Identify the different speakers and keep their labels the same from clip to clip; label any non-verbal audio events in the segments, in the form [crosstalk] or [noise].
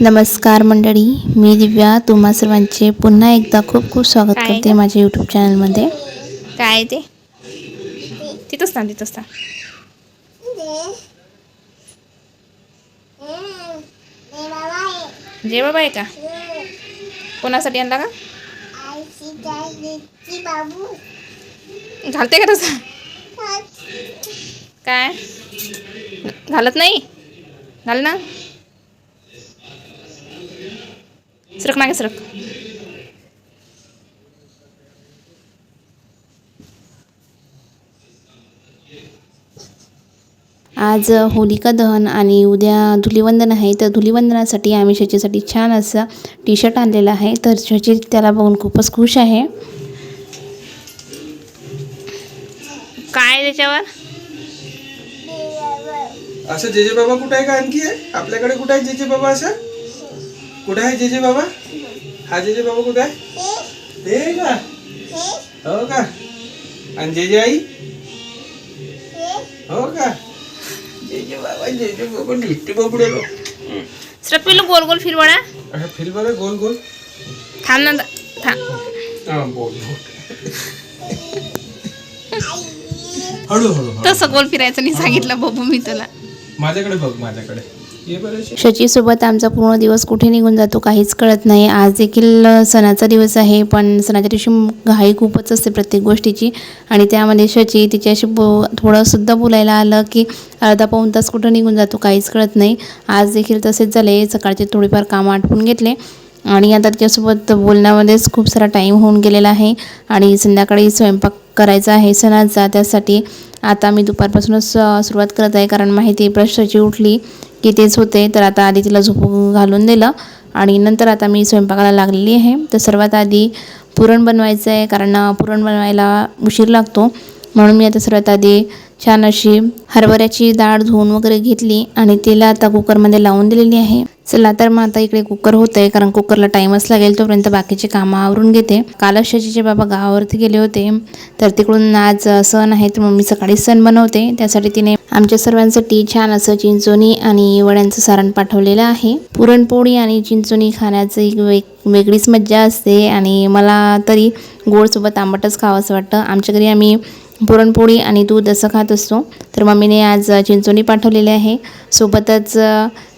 Speaker 1: नमस्कार मंडळी मी दिव्या. तुम्हा सर्वांचे पुन्हा एकदा खूप खूप स्वागत
Speaker 2: काय
Speaker 1: करते
Speaker 2: ग?
Speaker 1: माझ्या यूट्यूब चॅनलमध्ये
Speaker 2: काय आहे ते? तिथंच थांब तिथंच थांब. जय बाबा आहे का? कोणासाठी आणला का? घालते का तसं? [laughs] काय? घालत नाही? घाल ना. सरक मागे सरक
Speaker 1: आज होलिका दहन आणि उद्या धुलिवंदन आहे तर धुलिवंदनासाठी आम्ही शचीसाठी छान असं टी शर्ट आणलेलं आहे. तर शची त्याला बघून खूपच खुश आहे.
Speaker 2: काय त्याच्यावर?
Speaker 3: असं जेजे बाबा कुठे आहे का? आणखी आहे? आपल्याकडे कुठे आहे जेजे बाबा असं? कुठे आहे जेजे बाबा? हा जेजे बाबा कुठे आहे? ते का? हो का? आणि जेजे आई? हो का? जेजे बाबा जेजे बाबा नुसते बाबडे
Speaker 2: सरक पिल्लू गोल गोल फिरवळा
Speaker 3: असं फिर बरं गोल गोल.
Speaker 2: थांब ना थांब.
Speaker 3: हा बोल हळू हळू.
Speaker 2: तसं गोल फिरायचं नाही सांगितलं बघू मी तुला.
Speaker 3: माझ्याकडे बघ माझ्याकडे.
Speaker 1: शचीसोबत आमचा पूर्ण दिवस कुठे निघून जातो काहीच कळत नाही. आज देखील सणाचा दिवस आहे पण सणाच्या दिवशी घाई खूपच असते प्रत्येक गोष्टीची. आणि त्यामध्ये शची तिच्याशी बो थोडंसुद्धा बोलायला आलं की अर्धा पाऊण तास कुठं निघून जातो काहीच कळत नाही. आज देखील तसेच झाले. सकाळचे थोडेफार कामं आटपून घेतले. आणि आता तिच्यासोबत बोलण्यामध्येच खूप सारा टाईम होऊन गेलेला आहे. आणि संध्याकाळी स्वयंपाक करायचा आहे सणाचा त्यासाठी आता मी दुपारपासूनच सुरुवात करत आहे. कारण माहिती आहे उठली. की तेच होते. तर आता आधी तिला झोपू घालून दिलं. आणि नंतर आता मी स्वयंपाकाला लागलेली आहे. तर सर्वात आधी पुरण बनवायचं आहे कारण पुरण बनवायला उशीर लागतो. म्हणून मी आता सर्वात आधी छान अशी हरभऱ्याची डाळ धुवून वगैरे घेतली. आणि तिला आता कुकरमध्ये लावून दिलेली आहे. चला तर मग आता इकडे कुकर होतं आहे कारण कुकरला टाईमच लागेल तोपर्यंत बाकीचे कामं आवरून घेते. कालच शशीचे बाबा गावावरती गेले होते तर तिकडून आज सण आहे तर मग मी सण बनवते. त्यासाठी तिने आमच्या सर्वांसाठी छान असं चिंचोणी आणि वड्यांचं सारण पाठवलेलं आहे. पुरणपोळी आणि चिंचोणी खाण्याचं एक वेग वेगळीच मज्जा असते आणि मला तरी गोडसोबत आंबटच खावंसं वाटतं. आमच्या घरी आम्ही पुरणपोळी आणि दूध असं खात असतो. तर मम्मीने आज चिंचोणी पाठवलेली आहे. सोबतच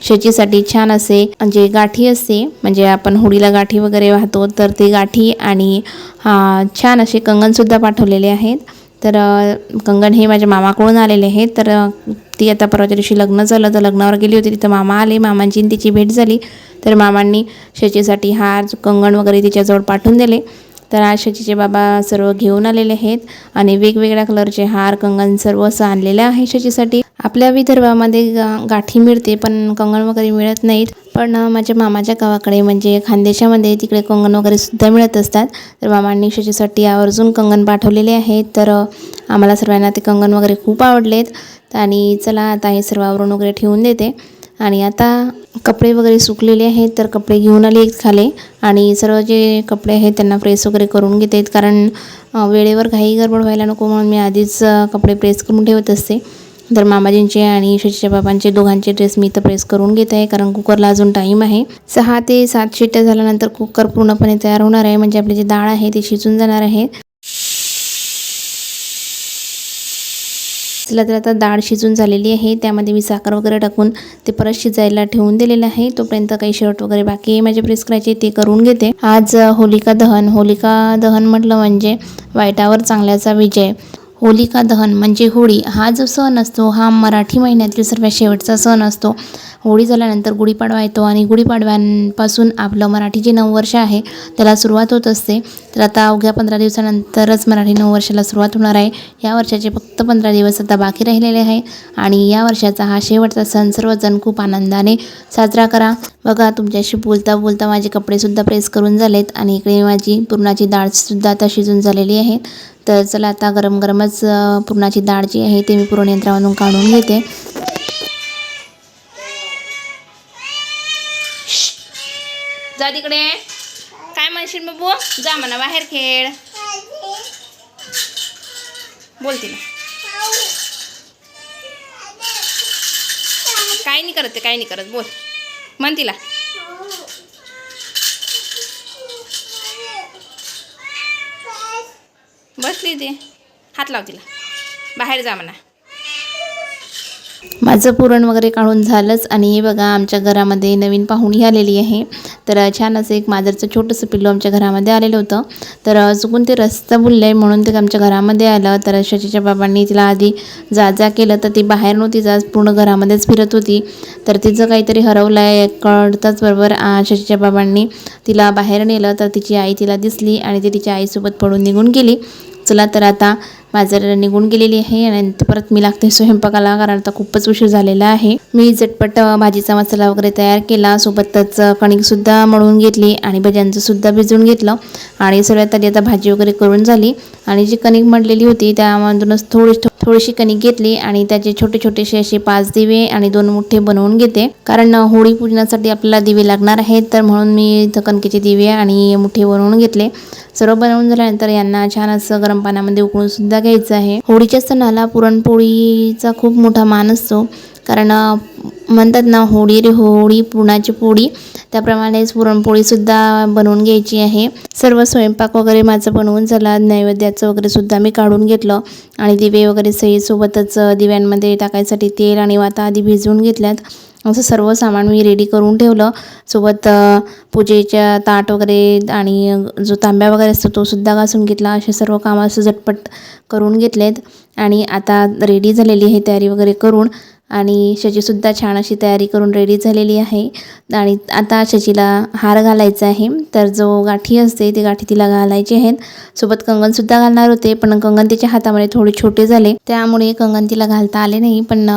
Speaker 1: शेतीसाठी छान असे जे गाठी असते. म्हणजे आपण होळीला गाठी वगैरे वाहतो. तर ते गाठी आणि छान असे कंगणसुद्धा पाठवलेले आहेत. तर कंगण हे माझ्या मामाकडून आलेले आहेत. तर ती आता परवाच्या दिवशी लग्न झालं. तर लग्नावर गेली होती. तिथं मामा आले. मामांची आणि तिची भेट झाली. तर मामांनी शेतीसाठी हार कंगण वगैरे तिच्याजवळ पाठवून दिले. तर आज शचीचे बाबा सर्व घेऊन आलेले आहेत आणि वेगवेगळ्या कलरचे हार कंगन सर्व असं आणलेलं आहे शचीसाठी आपल्या विदर्भामध्ये गा गाठी मिळते पण कंगण वगैरे मिळत नाहीत. पण माझ्या मामाच्या गावाकडे म्हणजे खानदेशामध्ये तिकडे कंगण वगैरे सुद्धा मिळत असतात. तर मामांनी शचीसाठी आवर्जून कंगण पाठवलेले आहेत. तर आम्हाला सर्वांना ते कंगण वगैरे खूप आवडलेत. आणि चला आता हे सर्व आवरून वगैरे ठेवून देते. आणि आता कपडे वगैरे सुकलेले आहेत तर कपडे घेऊन आले आहेत खाली. आणि सर्व जे कपडे आहेत त्यांना प्रेस वगैरे करून घेत आहेत. कारण वेळेवर घाई गडबड व्हायला नको म्हणून मी आधीच कपडे प्रेस करून ठेवत असते. तर मामाजींचे आणि शशीच्या बाबांचे दोघांचे ड्रेस मी इथं प्रेस करून घेत आहे. कारण कुकरला अजून टाईम आहे. सहा ते सात शिट्ट्या झाल्यानंतर कुकर पूर्णपणे तयार होणार आहे. म्हणजे आपली जी डाळ आहे ती शिजून जाणार आहे. चला तर आता डाळ शिजून झालेली आहे. त्यामध्ये मी साखर वगैरे टाकून ते परत शिजायला ठेवून दिलेलं आहे. तोपर्यंत काही शर्ट वगैरे बाकी आहे. माझे प्रेस करायचे ते करून घेते. आज होलिका दहन. होलिका दहन म्हटलं म्हणजे वाईटावर चांगल्याचा विजय. होलिका दहन म्हणजे होळी. हा जो सण असतो हा मराठी महिन्यातील सर्वात शेवटचा सण असतो. होळी झाल्यानंतर गुढीपाडवा येतो आणि गुढीपाडव्यांपासून आपलं मराठी जे नववर्ष आहे त्याला सुरुवात होत असते. तर आता अवघ्या पंधरा दिवसानंतरच मराठी नववर्षाला सुरुवात होणार आहे. या वर्षाचे फक्त पंधरा दिवस आता बाकी राहिलेले आहे आणि या वर्षाचा हा शेवटचा सण सर्वजण खूप आनंदाने साजरा करा. बघा तुमच्याशी बोलता बोलता माझे कपडेसुद्धा प्रेस करून झालेत आणि इकडे माझी पुरणाची डाळसुद्धा आता शिजून झालेली आहे. तर चला आता गरम गरमच पुरणाची डाळ जी आहे ते मी पुरण यंत्रामधून काढून घेते.
Speaker 2: जा तिकडे. काय म्हणशील बाबू? जा म्हणा बाहेर खेळ. बोल तिला. काय नाही करत ते काय नाही करत. बोल. म्हण तिला. बसली ती. हात लाव तिला. बाहेर जा म्हणा.
Speaker 1: माझं पुरण वगैरे काढून झालंच आणि हे बघा आमच्या घरामध्ये नवीन पाहुणी आलेली आहे. तर छान असं एक माजरचं छोटंसं पिल्लू आमच्या घरामध्ये आलेलं होतं. तर चुकून ते रस्ता बुललं आहे म्हणून ते आमच्या घरामध्ये आलं. तर शशीच्या बाबांनी तिला आधी जा जा केलं तर ती बाहेर नव्हती जात पूर्ण घरामध्येच फिरत होती. तर तिचं काहीतरी हरवलं आहे कळताच बरोबर शशीच्या बाबांनी तिला बाहेर नेलं. तर तिची आई तिला दिसली आणि ती तिच्या आईसोबत पडून निघून गेली. चला तर आता माझं निघून गेलेली आहे आणि परत मी लागते स्वयंपाकाला कारण आता खूपच उशीर झालेला आहे. मी झटपट भाजीचा मसाला वगैरे तयार केला. सोबतच कणिकसुद्धा मळून घेतली आणि भज्यांचं सुद्धा भिजवून घेतलं आणि सगळ्यात आधी आता भाजी वगैरे करून झाली. आणि जी कणिक मळलेली होती त्यामधूनच थोडी थोडीशी कणिक घेतली आणि त्याचे छोटे छोटेसे असे पाच दिवे आणि दोन मुठ्ठे बनवून घेते. कारण होळी पूजनासाठी आपल्याला दिवे लागणार आहेत तर म्हणून मी इथं कणकेचे दिवे आणि मुठ्ठे बनवून घेतले. सर्व बनवून झाल्यानंतर यांना छान असं गरम पाण्यामध्ये उकळून सुद्धा घ्यायचं आहे. होळीच्या सणाला पुरणपोळीचा खूप मोठा मान असतो. कारण म्हणतात ना होळी रे होळी पुरणाची पोळी. त्याप्रमाणेच पुरणपोळीसुद्धा बनवून घ्यायची आहे. सर्व स्वयंपाक वगैरे माझं बनवून झाला. नैवेद्याचं वगैरे सुद्धा मी काढून घेतलं. आणि दिवे वगैरे सईसोबतच दिव्यांमध्ये टाकायसाठी तेल आणि वाता आधी भिजवून घेतल्यात. असं सर्व सामान मी रेडी करून ठेवलं. सोबत पूजेच्या ताट वगैरे आणि जो तांब्या वगैरे असतो तो सुद्धा घासून घेतला. असे सर्व कामं असं झटपट करून घेतलेत. आणि आता रेडी झालेली आहे तयारी वगैरे करून. आणि शचीसुद्धा छान अशी तयारी करून रेडी झालेली आहे. आणि आता शचीला हार घालायचा आहे. तर जो गाठी असते ती गाठी तिला घालायची आहेत. सोबत कंगनसुद्धा घालणार होते पण कंगन तिच्या हातामध्ये थोडे छोटे झाले. त्यामुळे कंगन तिला घालता आले नाही पण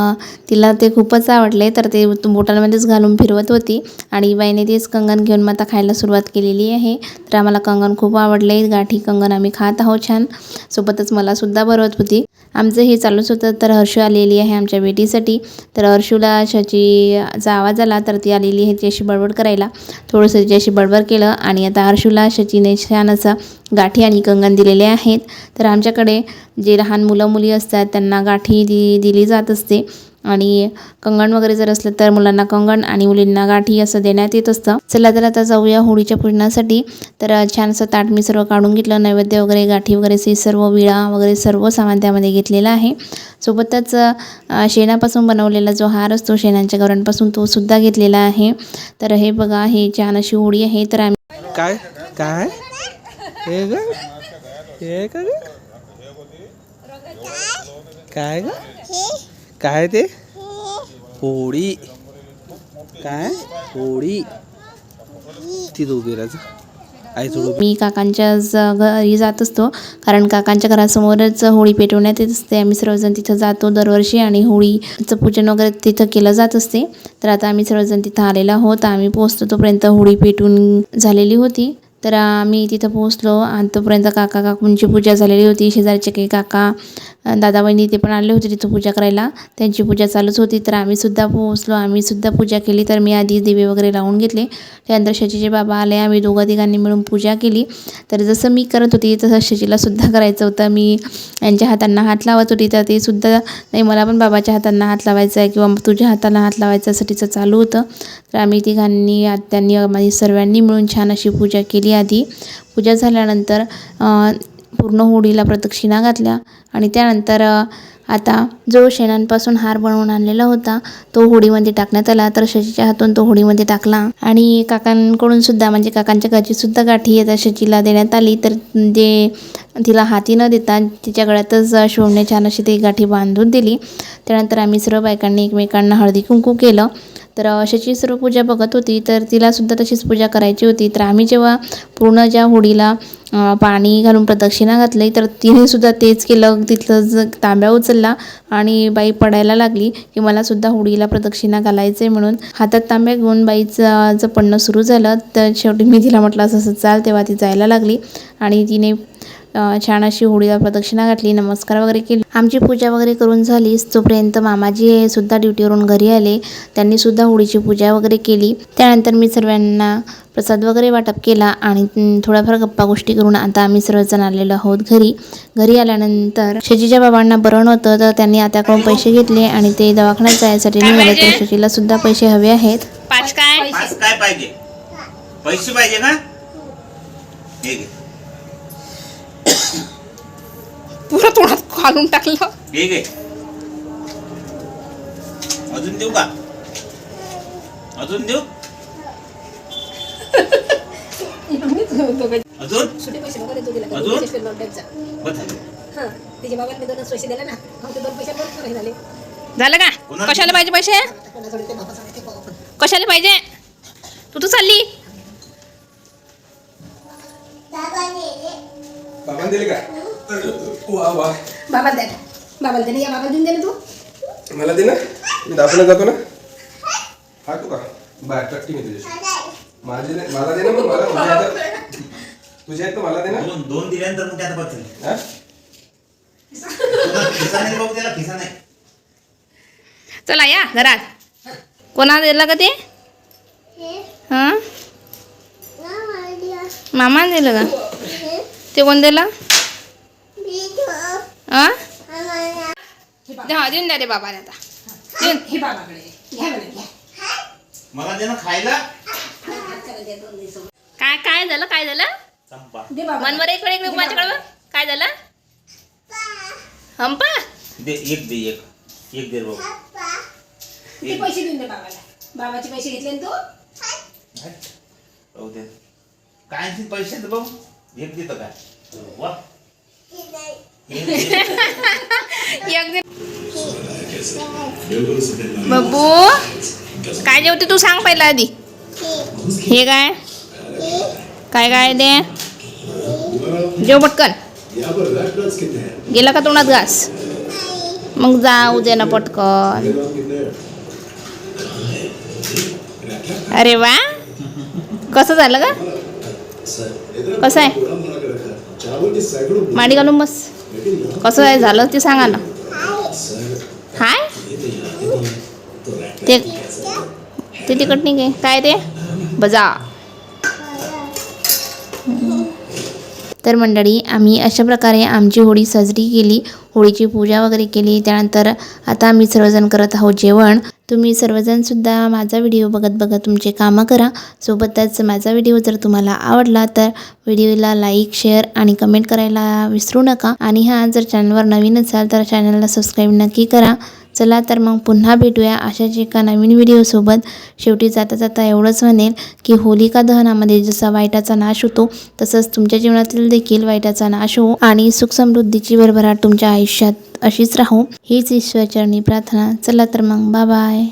Speaker 1: तिला ते खूपच आवडले. तर ते बोटांमध्येच घालून फिरवत होती. आणि बाईने तेच कंगन घेऊन मग आता खायला सुरुवात केलेली आहे. तर आम्हाला कंगन खूप आवडले. गाठी कंगन आम्ही खात आहोत छान. सोबतच मलासुद्धा बरवत होती. आमचं हे चालूच होतं. तर हर्षू आलेली आहे आमच्या बेटीसाठी तर हर्षूला शचीचा आवाज आला तर ती आलेली आहे तिच्याशी बडबड करायला. थोडंसं तिच्याशी बडबड केलं आणि आता हर्षूला शचीने छान असं गाठी आणि कंगन दिलेले आहेत. तर आमच्याकडे जे लहान मुलं मुली असतात त्यांना गाठी दि दिली जात असते. आणि कंगण वगैरे जर असलं तर मुलांना कंगण आणि मुलींना गाठी असं देण्यात येत असतं. चला तर आता जाऊया होळीच्या पूजनासाठी तर छान असं ताट मी सर्व काढून घेतलं. नैवेद्य वगैरे गाठी वगैरे ते सर्व विळा वगैरे सर्व सामान त्यामध्ये घेतलेलं आहे. सोबतच शेणापासून बनवलेला जो हार असतो शेणांच्या गवऱ्यांपासून तो सुद्धा घेतलेला आहे. तर हे बघा हे छान अशी होळी आहे. तर आम्ही
Speaker 3: काय? काय? काय ग? काय ते? होळी. काय? होळी. ती दोघे राजा. आई थोडं
Speaker 1: मी काकांच्या ज- घरी जात असतो. कारण काकांच्या घरासमोरच होळी पेटवण्यात येत असते. आम्ही सर्वजण तिथं जातो दरवर्षी आणि होळीचं पूजन वगैरे तिथं केलं जात असते. तर आता आम्ही सर्वजण तिथं आलेलो आहोत. आम्ही पोहोचतो तोपर्यंत होळी पेटून झालेली होती. तर आम्ही तिथं पोहोचलो आणि तोपर्यंत काका काकूंची पूजा झालेली होती. शेजारचे काही काका दादा वहिनी ते पण आले होते तिथं पूजा करायला. त्यांची पूजा चालूच होती तर आम्ही सुद्धा पोहोचलो. आम्ही सुद्धा पूजा केली तर मी आधी दिवे वगैरे लावून घेतले. त्यानंतर शचीचे बाबा आले आम्ही दोघं तिघांनी मिळून पूजा केली. तर जसं मी करत होती तसं शचीलासुद्धा करायचं होतं. मी यांच्या हातांना हात लावत होती तर ते सुद्धा नाही मला पण बाबाच्या हातांना हात लावायचा आहे किंवा तुझ्या हाताला हात लावायचा असं तिचं चालू होतं. तर आम्ही तिघांनी आत्यांनी माझी सर्वांनी मिळून छान अशी पूजा केली आधी. पूजा झाल्यानंतर पूर्ण होडीला प्रदक्षिणा घातल्या आणि त्यानंतर आता जो शेणांपासून हार बनवून आणलेला होता तो होडीमध्ये टाकण्यात आला. तर शशीच्या हातून तो होडीमध्ये टाकला. आणि काकांकडून सुद्धा म्हणजे काकांच्या घरची सुद्धा गाठी आता शशीला देण्यात आली. तर जे तिला हाती न देता तिच्या गळ्यातच शिवणे छान अशी ती गाठी बांधून दिली. त्यानंतर आम्ही सर्व बायकांनी एकमेकांना हळदी कुंकू केलं. तर अशाची सर्व पूजा बघत होती. तर तिलासुद्धा तशीच पूजा करायची होती. तर आम्ही जेव्हा पूर्ण ज्या होडीला पाणी घालून प्रदक्षिणा घातली तर तिने सुद्धा तेच केलं. तिथलं तांब्या उचलला आणि बाई पडायला लागली की मला सुद्धा होडीला प्रदक्षिणा घालायचं आहे म्हणून हातात तांब्या घेऊन बाईचं पडणं सुरू झालं. तर शेवटी मी तिला म्हटलं असं असं चाल. तेव्हा ती जायला लागली आणि तिने छान अशी होळीला प्रदक्षिणा घातली नमस्कार वगैरे केले. आमची पूजा वगैरे करून झालीच. तोपर्यंत मामाजी हे सुद्धा ड्युटीवरून घरी आले. त्यांनी सुद्धा होळीची पूजा वगैरे केली. त्यानंतर मी सर्वांना प्रसाद वगैरे वाटप केला आणि थोड्याफार गप्पा गोष्टी करून आता आम्ही सर्वजण आलेलो आहोत घरी. घरी आल्यानंतर शशीच्या बाबांना बरं नव्हतं तर त्यांनी आत्याकडून पैसे घेतले आणि ते दवाखान्यात जायसाठी निघाले. तर शशीला सुद्धा पैसे हवे आहेत.
Speaker 2: पाच काय?
Speaker 4: पाच काय पाहिजे? पैसे पाहिजे घे.
Speaker 1: पुरा तोंडात घालून टाकलं.
Speaker 4: ठीक आहे अजून देऊ का? अजून देऊ? अजून? अजून? झालं.
Speaker 5: हां. तिच्या बाबांनी दोनच पैसे दिले ना. मग ते दोन पैसे बरोबर नाही झाले.
Speaker 1: झालं का? कशाला पाहिजे पैसे?
Speaker 5: बाबा बाबा
Speaker 1: कशाला पाहिजे? तू तू चालली.
Speaker 3: बाबांनी दिले. का? वा वा.
Speaker 5: बाबा द्या बाबाला त्याने या बाबा देऊन दे ना तू.
Speaker 3: मला दे ना. मी दाखवण्यात जातो ना. हा तू का? बाय मी तुझ्याशी. माझे नाही- मला दे ना मग मला तुझ्या आहेत तुझ्या आहेत तर मला दे ना.
Speaker 4: दोन दोन दिल्यानंतर मग त्यात बघ
Speaker 3: हा?
Speaker 4: खिसा नाही बघू त्याला खिसा नाही.
Speaker 1: चला या घरात. कोणा दिलं का ते? हां? मामा दिलं. का? ते कोण दिलं? देऊन द्या रे बाबाने आता. देऊन.
Speaker 5: हे बाबाकडे. घ्या म्हणे घ्या.
Speaker 4: मला दे ना खायला.
Speaker 1: काय काय झालं काय झालं?
Speaker 4: चंपा.
Speaker 5: दे बाबा
Speaker 1: मनवर इकडे इकडे माझ्याकडे बघ. काय झालं? हंपा?
Speaker 4: दे एक दे एक. एक दे रे बाबू.
Speaker 5: ते पैसे देऊन दे बाबाला. बाबाचे पैसे घेतले ना तू?
Speaker 4: राहू दे. काय आणखी पैसे दे बाबू एक देतो काय? वा. [laughs] एक
Speaker 1: काय जेवते तू सांग पहिला आधी. हे काय? काय काय दे जेव पटकन. गेला का तोंडात घास? मग जाऊ दे ना पटकन. अरे वा. कसं झालं का कसं आहे? माडी घालून बस. कसं आहे झालं ते सांगा ना. हाय? ते ते तिकट नाही काय काय ते? बजा. तर मंडळी आम्ही अशा प्रकारे आमची होळी साजरी केली. होळीची पूजा वगैरे केली. त्यानंतर आता आम्ही सर्वजण करत आहोत जेवण. तुम्ही सर्वजणसुद्धा माझा व्हिडिओ बघत बघत तुमचे कामं करा. सोबतच माझा व्हिडिओ जर तुम्हाला आवडला तर व्हिडिओला लाईक शेअर आणि कमेंट करायला विसरू नका. आणि हां जर चॅनलवर नवीन असाल तर चॅनलला सबस्क्राईब नक्की करा. चला तर मग पुन्हा भेटूया अशाच एका नवीन व्हिडिओसोबत शेवटी जाता जाता एवढंच म्हणेल की होलिका दहनामध्ये जसा वाईटाचा नाश होतो तसंच तुमच्या जीवनातील देखील वाईटाचा नाश हो आणि सुख समृद्धीची भरभराट तुमच्या आयुष्यात अशीच राहो. हीच ईश्वरचरणी प्रार्थना. चला तर मग बाय बाय.